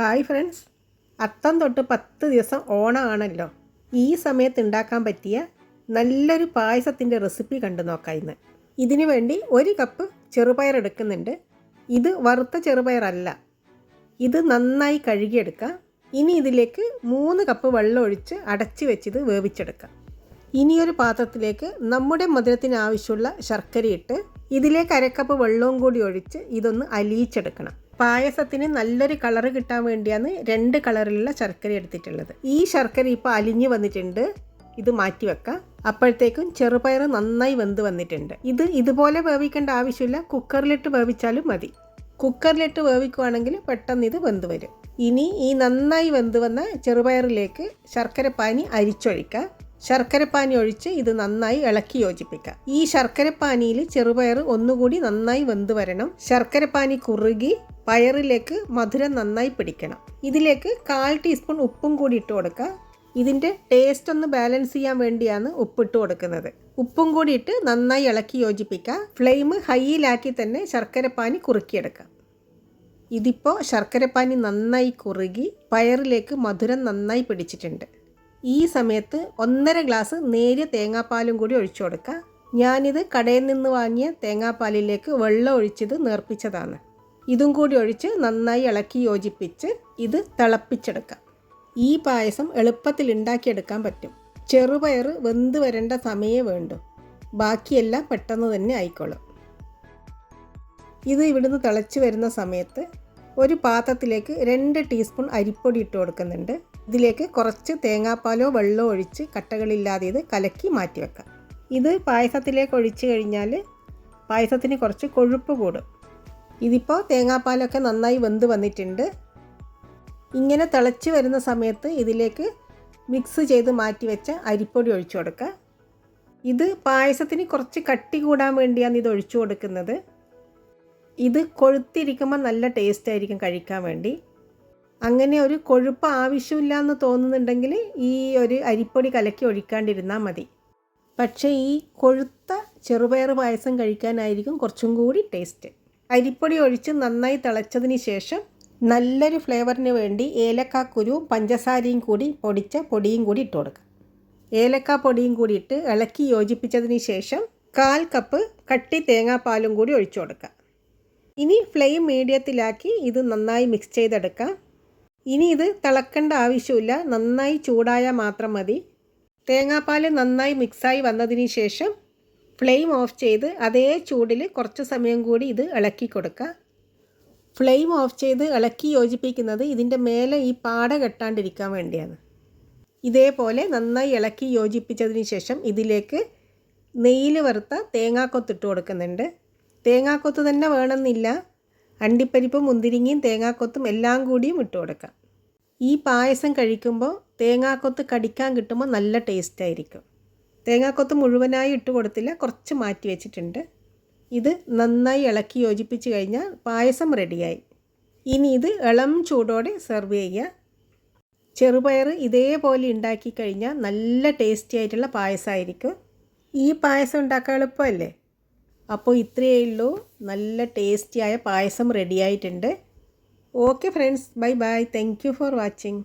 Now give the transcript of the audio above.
Hi friends. അത്തം തൊട്ട് പത്ത് ദിവസം ഓണമാണല്ലോ ഈ സമയത്ത് ഉണ്ടാക്കാൻ പറ്റിയ നല്ലൊരു പായസത്തിന്റെ റെസിപ്പി കണ്ടു നോക്കാം ഇന്ന്. ഇതിനു വേണ്ടി ഒരു കപ്പ് ചെറുപയർ എടുക്കുന്നുണ്ട്. ഇത് വറുത്ത ചെറുപയറല്ല. ഇത് നന്നായി കഴുകിയെടുക്കാം. ഇനി ഇതിലേക്ക് മൂന്ന് കപ്പ് വെള്ളം ഒഴിച്ച് അടച്ചു വെച്ചിത് വേവിച്ചെടുക്കാം. ഇനിയൊരു പാത്രത്തിലേക്ക് നമ്മുടെ മധുരത്തിന് ആവശ്യമുള്ള ശർക്കരയിട്ട് ഇതിലേക്ക് അരക്കപ്പ് വെള്ളവും കൂടി ഒഴിച്ച് ഇതൊന്ന് അലിയിച്ചെടുക്കണം. പായസത്തിന് നല്ലൊരു കളറ് കിട്ടാൻ വേണ്ടിയാണ് രണ്ട് കളറിലുള്ള ശർക്കര എടുത്തിട്ടുള്ളത്. ഈ ശർക്കര ഇപ്പോൾ അലിഞ്ഞു വന്നിട്ടുണ്ട്. ഇത് മാറ്റി വെക്കാം. അപ്പോഴത്തേക്കും ചെറുപയർ നന്നായി വെന്ത് വന്നിട്ടുണ്ട്. ഇത് ഇതുപോലെ വേവിക്കേണ്ട ആവശ്യമില്ല. കുക്കറിലിട്ട് വേവിച്ചാലും മതി. കുക്കറിലിട്ട് വേവിക്കുവാണെങ്കിൽ പെട്ടെന്ന് ഇത് വെന്ത് വരും. ഇനി ഈ നന്നായി വെന്ത് വന്ന ചെറുപയറിലേക്ക് ശർക്കര പാനി അരിച്ചൊഴിക്കുക ശർക്കരപ്പാനി ഒഴിച്ച് ഇത് നന്നായി ഇളക്കി യോജിപ്പിക്കുക. ഈ ശർക്കരപ്പാനിയിൽ ചെറുപയർ ഒന്നുകൂടി നന്നായി വെന്ത് വരണം. ശർക്കരപ്പാനി കുറുകി പയറിലേക്ക് മധുരം നന്നായി പിടിക്കണം. ഇതിലേക്ക് കാൽ ടീസ്പൂൺ ഉപ്പും കൂടി ഇട്ട് കൊടുക്കുക. ഇതിന്റെ ടേസ്റ്റ് ഒന്ന് ബാലൻസ് ചെയ്യാൻ വേണ്ടിയാണ് ഉപ്പിട്ട് കൊടുക്കുന്നത്. ഉപ്പും കൂടി ഇട്ട് നന്നായി ഇളക്കി യോജിപ്പിക്കുക. ഫ്ലെയിം ഹൈയിലാക്കി തന്നെ ശർക്കരപ്പാനി കുറുക്കിയെടുക്കുക. ഇതിപ്പോൾ ശർക്കരപ്പാനി നന്നായി കുറുകി പയറിലേക്ക് മധുരം നന്നായി പിടിച്ചിട്ടുണ്ട്. ഈ സമയത്ത് ഒന്നര ഗ്ലാസ് നേരിയ തേങ്ങാപ്പാലും കൂടി ഒഴിച്ചു കൊടുക്കുക. ഞാനിത് കടയിൽ നിന്ന് വാങ്ങിയ തേങ്ങാപ്പാലിലേക്ക് വെള്ളം ഒഴിച്ചത് നേർപ്പിച്ചതാണ്. ഇതും കൂടി ഒഴിച്ച് നന്നായി ഇളക്കി യോജിപ്പിച്ച് ഇത് തിളപ്പിച്ചെടുക്കാം ഈ പായസം എളുപ്പത്തിൽ ഉണ്ടാക്കിയെടുക്കാൻ പറ്റും. ചെറുപയർ വെന്ത് വരേണ്ട സമയമേ വേണ്ടു. ബാക്കിയെല്ലാം പെട്ടെന്ന് തന്നെ ആയിക്കോളും. ഇത് ഇവിടുന്ന് തിളച്ച് വരുന്ന സമയത്ത് ഒരു പാത്രത്തിലേക്ക് രണ്ട് ടീസ്പൂൺ അരിപ്പൊടി ഇട്ട് കൊടുക്കുന്നുണ്ട്. ഇതിലേക്ക് കുറച്ച് തേങ്ങാപ്പാലോ വെള്ളമോ ഒഴിച്ച് കട്ടകളില്ലാതെ ഇത് കലക്കി മാറ്റി വെക്കാം. ഇത് പായസത്തിലേക്ക് ഒഴിച്ച് കഴിഞ്ഞാൽ പായസത്തിന് കുറച്ച് കൊഴുപ്പ് കൂടും. ഇതിപ്പോൾ തേങ്ങാപ്പാലൊക്കെ നന്നായി വെന്ത് വന്നിട്ടുണ്ട്. ഇങ്ങനെ തിളച്ച് വരുന്ന സമയത്ത് ഇതിലേക്ക് മിക്സ് ചെയ്ത് മാറ്റി വെച്ച അരിപ്പൊടി ഒഴിച്ചു കൊടുക്കുക. ഇത് പായസത്തിന് കുറച്ച് കട്ടി കൂടാൻ വേണ്ടിയാണ് ഇത് ഒഴിച്ചു കൊടുക്കുന്നത്. ഇത് കൊഴുത്തിരിക്കുമ്പോൾ നല്ല ടേസ്റ്റ് ആയിരിക്കും കഴിക്കാൻ വേണ്ടി. അങ്ങനെ ഒരു കൊഴുപ്പ് ആവശ്യമില്ല എന്ന് തോന്നുന്നുണ്ടെങ്കിൽ ഈ ഒരു അരിപ്പൊടി കലക്കി ഒഴിക്കാണ്ടിരുന്നാൽ മതി. പക്ഷേ ഈ കൊഴുത്ത ചെറുപയർ പായസം കഴിക്കാനായിരിക്കും കുറച്ചും കൂടി ടേസ്റ്റ്. അരിപ്പൊടി ഒഴിച്ച് നന്നായി തിളച്ചതിന് ശേഷം നല്ലൊരു ഫ്ലേവറിന് വേണ്ടി ഏലക്കാക്കുരുവും പഞ്ചസാരയും കൂടി പൊടിച്ച പൊടിയും കൂടി ഇട്ട് കൊടുക്കുക. ഏലക്ക പൊടിയും കൂടി ഇട്ട് ഇളക്കി യോജിപ്പിച്ചതിന് ശേഷം കാൽ കപ്പ് കട്ടി തേങ്ങാപ്പാലും കൂടി ഒഴിച്ചു കൊടുക്കുക. ഇനി ഫ്ലെയിം മീഡിയത്തിലാക്കി ഇത് നന്നായി മിക്സ് ചെയ്തെടുക്കാം. ഇനി ഇത് തിളക്കേണ്ട ആവശ്യമില്ല. നന്നായി ചൂടായാൽ മാത്രം മതി. തേങ്ങാപ്പാൽ നന്നായി മിക്സായി വന്നതിന് ശേഷം ഫ്ലെയിം ഓഫ് ചെയ്ത് അതേ ചൂടിൽ കുറച്ച് സമയം കൂടി ഇത് ഇളക്കി കൊടുക്കുക. ഫ്ലെയിം ഓഫ് ചെയ്ത് ഇളക്കി യോജിപ്പിക്കുന്നത് ഇതിന്റെ മേലെ ഈ പാട കെട്ടാണ്ടിരിക്കാൻ വേണ്ടിയാണ്. ഇതേപോലെ നന്നായി ഇളക്കി യോജിപ്പിച്ചതിന് ശേഷം ഇതിലേക്ക് നെയ്യിൽ വറുത്ത തേങ്ങാക്കൊത്തിട്ട് കൊടുക്കുന്നുണ്ട്. തേങ്ങാക്കൊത്ത് തന്നെ വേണമെന്നില്ല. അണ്ടിപ്പരിപ്പും മുന്തിരിങ്ങയും തേങ്ങാക്കൊത്തും എല്ലാം കൂടിയും ഇട്ട് കൊടുക്കാം. ഈ പായസം കഴിക്കുമ്പോൾ തേങ്ങാക്കൊത്ത് കടിക്കാൻ കിട്ടുമ്പോൾ നല്ല ടേസ്റ്റ് ആയിരിക്കും. തേങ്ങാക്കൊത്ത് മുഴുവനായി ഇട്ട് കൊടുത്തില്ല കുറച്ച് മാറ്റി വെച്ചിട്ടുണ്ട്. ഇത് നന്നായി ഇളക്കി യോജിപ്പിച്ച് കഴിഞ്ഞാൽ പായസം റെഡിയായി ഇനി ഇത് ഇളം ചൂടോടെ സെർവ് ചെയ്യുക. ചെറുപയർ ഇതേപോലെ ഉണ്ടാക്കി കഴിഞ്ഞാൽ നല്ല ടേസ്റ്റി ആയിട്ടുള്ള പായസമായിരിക്കും. ഈ പായസം ഉണ്ടാക്കാൻ എളുപ്പമല്ലേ? അപ്പോൾ ഇത്രയേ ഉള്ളൂ. നല്ല ടേസ്റ്റിയായ പായസം റെഡിയായിട്ടുണ്ട് okay friends bye bye thank you for watching